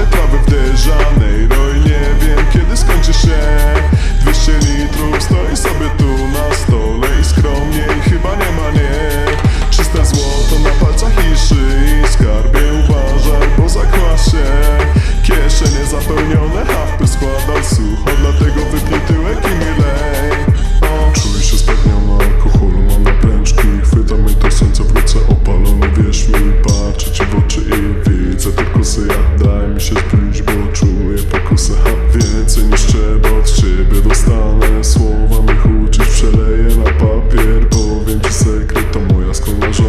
solid love of Janeiro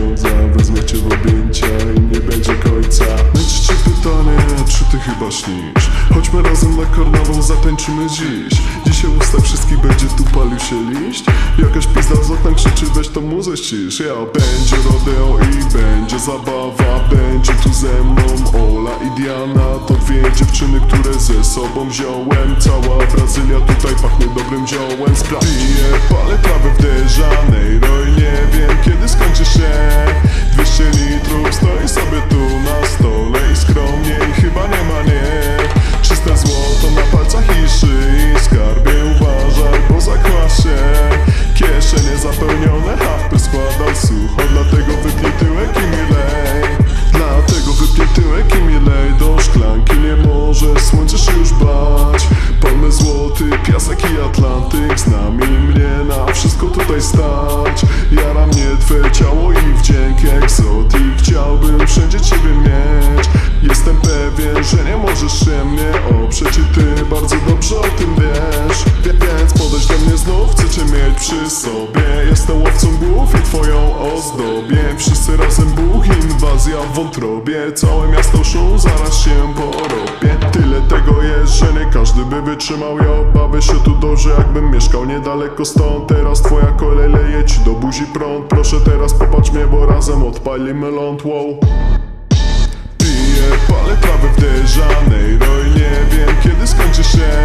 pieniądza Wezmę cię w objęcia i nie będzie końca. Męczy cię pytanie, czy ty chyba śnisz? Chodźmy razem na karnawał, zatańczymy dziś. Dzisiaj usta wszystkich będzie tu palił się liść. Jakaś pizda z okna krzyczy, weź tą muzę ścisz. Ja będzie rodeo i będzie zabawa. Będzie tu ze mną Ola i Diana. To dwie dziewczyny, które ze sobą wziąłem. Cała Brazylia tutaj pachnie dobrym ziołem. Sprawdź, palę trawy w Dejanero i nie wiem Złoty, piasek i Atlantyk Z nami mnie na wszystko tutaj stać. Jara mnie twe ciało i wdzięk egzotik Chciałbym wszędzie ciebie mieć. Jestem pewien, że nie możesz się mnie oprzeć I ty bardzo dobrze o tym wiesz. Wie- Więc podejdź do mnie znów, chcę cię mieć przy sobie. Jestem łowcą głów i twoją ozdobię Wszyscy razem buch, inwazja w wątrobie. Całe miasto szum, zaraz się porobię każdy by wytrzymał Ja bawię się tu dobrze, jakbym mieszkał niedaleko stąd. Teraz twoja kolej leje ci do buzi prąd. Proszę teraz popatrz mnie, bo razem odpalimy ląd, wow. Piję, palę trawę w De Janeiro I nie wiem kiedy skończy się